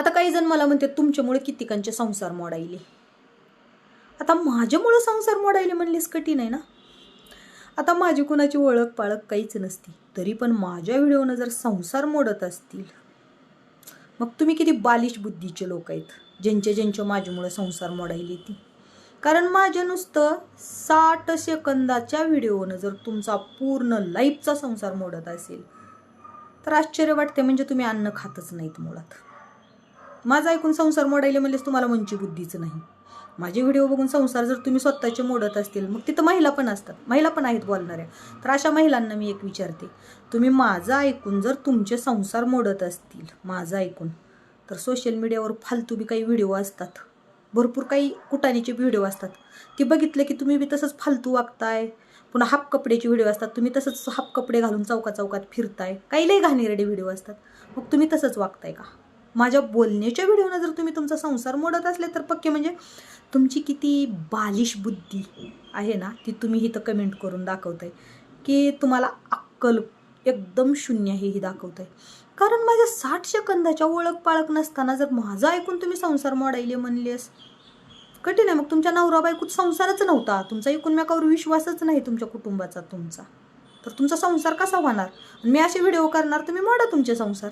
आता काही जण मला म्हणते तुमच्यामुळे कितीकांचे संसार मोडायले. आता माझ्यामुळं संसार मोडायले म्हणलेस कठीण आहे ना? आता माझी कुणाची ओळख पाळख काहीच नसती तरी पण माझ्या व्हिडिओनं जर संसार मोडत असतील मग तुम्ही किती बालिश बुद्धीचे लोक आहेत ज्यांचे ज्यांच्या माझ्यामुळं संसार मोडायले ती. कारण माझ्या नुसतं साठ सेकंदाच्या व्हिडिओनं जर तुमचा पूर्ण लाईफचा संसार मोडत असेल तर आश्चर्य वाटते म्हणजे तुम्ही अन्न खातच नाहीत मुळात. माझं ऐकून संसार मोडायले म्हणजेच तुम्हाला मंची बुद्धीचं नाही. माझे व्हिडिओ बघून संसार जर तुम्ही स्वतःचे मोडत असतील मग तिथं महिला पण असतात. महिला पण आहेत बोलणाऱ्या. तर अशा महिलांना मी एक विचारते. तुम्ही माझं ऐकून जर तुमचे संसार मोडत असतील माझं ऐकून तर सोशल मीडियावर फालतू बी काही व्हिडिओ असतात. भरपूर काही कुटाणीचे व्हिडिओ असतात. ते बघितलं की तुम्ही बी तसंच फालतू वागताय. पुन्हा हाफ कपड्याचे व्हिडिओ असतात. तुम्ही तसंच हाफ कपडे घालून चौका चौकात फिरताय. काही लई घाणेरडे व्हिडिओ असतात. मग तुम्ही तसंच वागताय का? माझ्या बोलण्याच्या व्हिडिओनं जर तुम्ही तुमचा संसार मोडत असले तर पक्के म्हणजे तुमची किती बालिश बुद्धी आहे ना ती तुम्ही इथं कमेंट करून दाखवताय. की तुम्हाला अक्कल एकदम शून्य हे ही दाखवताय. कारण माझ्या साठ सेकंदाच्या ओळख पाळख नसताना जर माझं ऐकून तुम्ही संसार मोडायले म्हणलेस कठीण आहे. मग तुमच्या नवरा बायकोत संसारच नव्हता. तुमचा एकूणमेकावर विश्वासच नाही तुमच्या कुटुंबाचा तुमचा. तर तुमचा संसार कसा होणार? मी असे व्हिडिओ करणार तुम्ही मोडा तुमचे संसार.